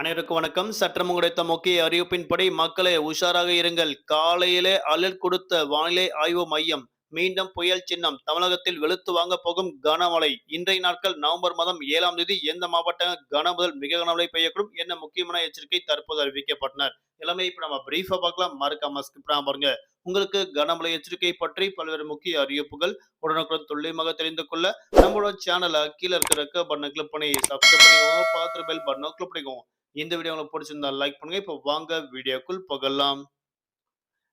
அனைவருக்கும் வணக்கம். சற்றம் கிடைத்த முக்கிய அறிவிப்பின்படி மக்களே உஷாராக இருங்கள். காலையிலே அலர் கொடுத்த வானிலை ஆய்வு மையம் மீண்டும் புயல் சின்னம் தமிழகத்தில் வெளுத்து வாங்க போகும் கனமழை. இன்றைய நாட்கள் நவம்பர் மாதம் ஏழாம் தேதி எந்த மாவட்டம் கன முதல் மிக கனமழை பெய்யக்கூடும் என்ன முக்கியமான எச்சரிக்கை தற்போது அறிவிக்கப்பட்டனர். எல்லாமே இப்ப நம்ம பிரீஃபா பார்க்கலாம். மறக்காம skip பாருங்க. உங்களுக்கு கனமழை எச்சரிக்கை பற்றி பல்வேறு முக்கிய அறிவிப்புகள் உடனுக்குடன் துல்லியமாக தெரிந்து கொள்ள நம்மளோட சேனலை கீழே இருக்கிற பட்டனை கிளிக் பண்ணி சப்ஸ்கிரைப் பண்ணிக்கோங்க. பார்த்து பெல் பட்டனை கிளிக் பண்ணிக்கோங்க. இந்த வீடியோ உங்களுக்கு பிடிச்சிருந்தா லைக் பண்ணுங்க. இப்போ வாங்க வீடியோக்குள் போகலாம்.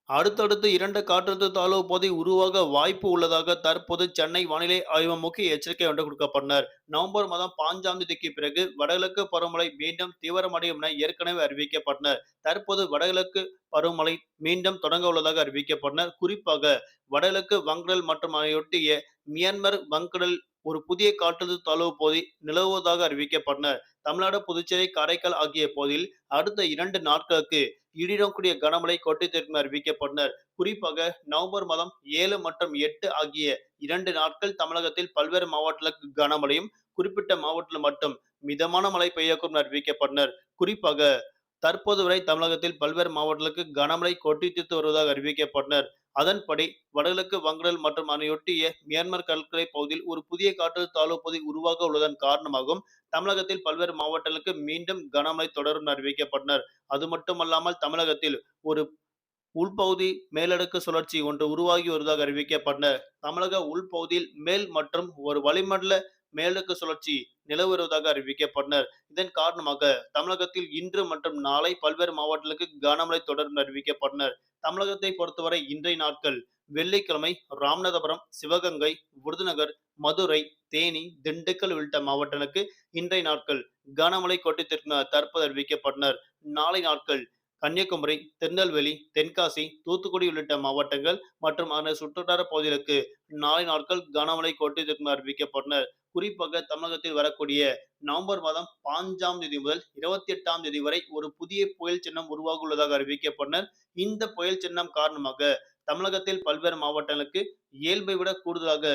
அடுத்தடுத்து இரண்டு காற்றழுத்த தாழ்வு பகுதி உருவாக வாய்ப்பு உள்ளதாக தற்போது சென்னை வானிலை ஆய்வு முக்கிய எச்சரிக்கை ஒன்று கொடுக்கப்பட்டனர் நவம்பர் மாதம் பாஞ்சாம் தேதிக்கு பிறகு வடகிழக்கு பருவமழை மீண்டும் தீவிரமடையும் என ஏற்கனவே அறிவிக்கப்பட்டனர். தற்போது வடகிழக்கு பருவமழை மீண்டும் தொடங்க உள்ளதாக அறிவிக்கப்பட்டனர். குறிப்பாக வடகிழக்கு வங்கடல் மற்றும் அதையொட்டிய மியான்மர் வங்கடல் ஒரு புதிய காற்றழுத்த தாழ்வு பகுதி நிலவுவதாக அறிவிக்கப்பட்டனர். தமிழ்நாடு புதுச்சேரி காரைக்கால் ஆகிய பகுதியில் அடுத்த இரண்டு நாட்களுக்கு இடிடக்கூடிய கனமழை கொட்டித்திருக்கும் அறிவிக்கப்பட்டனர். குறிப்பாக நவம்பர் மாதம் ஏழு மற்றும் எட்டு ஆகிய இரண்டு நாட்கள் தமிழகத்தில் பல்வேறு மாவட்டங்களுக்கு கனமழையும் குறிப்பிட்ட மாவட்டத்தில் மட்டும் மிதமான மழை பெய்யக்கும் அறிவிக்கப்பட்டனர். குறிப்பாக தற்போது வரை தமிழகத்தில் பல்வேறு மாவட்டங்களுக்கு கனமழை கொட்டி தீர்த்து வருவதாக அறிவிக்கப்பட்டனர். அதன்படி வடகிழக்கு வங்கடல் மற்றும் அதனையொட்டிய மியான்மர் கடற்கரை பகுதியில் ஒரு புதிய காற்றழுத்த தாழ்வு பகுதி உருவாக உள்ளதன் காரணமாகவும் தமிழகத்தில் பல்வேறு மாவட்டங்களுக்கு மீண்டும் கனமழை தொடரும் அறிவிக்கப்பட்டனர். அது மட்டுமல்லாமல் தமிழகத்தில் ஒரு உள்பகுதி மேலடுக்கு சுழற்சி ஒன்று உருவாகி வருவதாக அறிவிக்கப்பட்டனர் தமிழக உள்பகுதியில் மேல் மற்றும் ஒரு வளிமண்டல மேலடுக்கு சுழற்சி நிலவுவதாக அறிவிக்கப்பட்டனர். இதன் காரணமாக தமிழகத்தில் இன்று மற்றும் நாளை பல்வேறு மாவட்டங்களுக்கு கனமழை தொடர்ந்து அறிவிக்கப்பட்டனர். தமிழகத்தை பொறுத்தவரை இன்றைய நாட்கள் வெள்ளிக்கிழமை ராமநாதபுரம் சிவகங்கை விருதுநகர் மதுரை தேனி திண்டுக்கல் உள்ளிட்ட மாவட்டங்களுக்கு இன்றைய நாட்கள் கனமழை கொட்டித்திருக்கும் தற்போது அறிவிக்கப்பட்டனர். நாளை நாட்கள் கன்னியாகுமரி திருநெல்வேலி தென்காசி தூத்துக்குடி உள்ளிட்ட மாவட்டங்கள் மற்றும் அதன் சுற்றுவட்டார பகுதிகளுக்கு நாளை நாட்கள் கனமழை கொட்டித்திருக்கும் அறிவிக்கப்பட்டனர். குறிப்பாக தமிழகத்தில் வரக்கூடிய நவம்பர் மாதம் பாஞ்சாம் தேதி முதல் இருபத்தி எட்டாம் தேதி வரை ஒரு புதிய புயல் சின்னம் உருவாக உள்ளதாக அறிவிக்கப்பட்டனர். இந்த புயல் சின்னம் காரணமாக தமிழகத்தில் பல்வேறு மாவட்டங்களுக்கு இயல்பை விட கூடுதலாக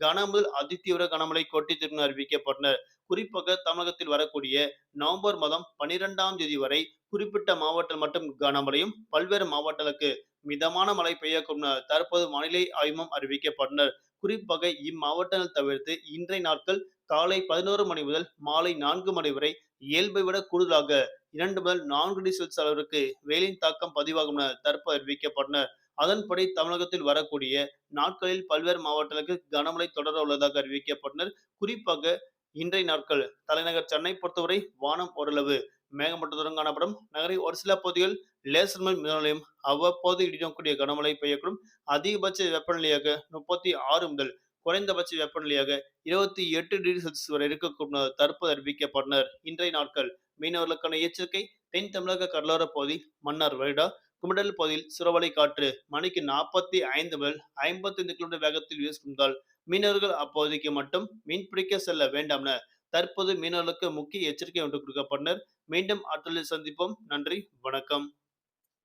கன முதல் அதிதீவிர கனமழை கொட்டித்திருக்கும் என அறிவிக்கப்பட்டனர் குறிப்பாக தமிழகத்தில் வரக்கூடிய நவம்பர் மாதம் பனிரெண்டாம் தேதி வரை குறிப்பிட்ட மாவட்டம் மட்டும் கனமழையும் பல்வேறு மாவட்டங்களுக்கு மிதமான மழை பெய்யக்கூடும் தற்போது வானிலை ஆய்வும் அறிவிக்கப்பட்டனர். குறிப்பாக இம்மாவட்டங்கள் தவிர்த்து இன்றைய நாட்கள் காலை பதினோரு மணி முதல் மாலை நான்கு மணி வரை இயல்பை விட கூடுதலாக இரண்டு முதல் நான்கு டிகிரி செல்சியஸ் அளவிற்கு வெயிலின் தாக்கம் பதிவாகும் என தற்போது அறிவிக்கப்பட்டனர். அதன்படி தமிழகத்தில் வரக்கூடிய நாட்களில் பல்வேறு மாவட்டங்களுக்கு கனமழை தொடர உள்ளதாக அறிவிக்கப்பட்டனர். குறிப்பாக இன்றைய நாட்கள் தலைநகர் சென்னை பொறுத்தவரை வானம் ஓரளவு மேகமூட்டத்துடன் காணப்படும். நகரின் ஒரு சில பகுதிகள் லேசர் மேல் மிதமலையும் அவ்வப்போது இடியக்கூடிய கனமழை பெய்யக்கூடும். அதிகபட்ச வெப்பநிலையாக முப்பத்தி ஆறு முதல் குறைந்தபட்ச வெப்பநிலையாக இருபத்தி எட்டு டிகிரி செல்சியஸ் வரை இருக்கக்கூடும் தற்போது அறிவிக்கப்பட்டனர். இன்றைய நாட்கள் மீனவர்களுக்கான எச்சரிக்கை தென் தமிழக கடலோர பகுதி மன்னார் வருடா குமடல் பகுதியில் சுறவலை காற்று மணிக்கு நாற்பத்தி ஐந்து முதல் ஐம்பத்தி ஐந்து கிலோமீட்டர் வேகத்தில் வீசுகின்றால் மீனவர்கள் அப்பகுதிக்கு மட்டும் மீன் பிடிக்க செல்ல வேண்டாம் என தற்போது மீனவர்களுக்கு முக்கிய எச்சரிக்கை ஒன்று கொடுக்கப்பட்டனர். மீண்டும் அடுத்த சந்திப்போம். நன்றி. வணக்கம்.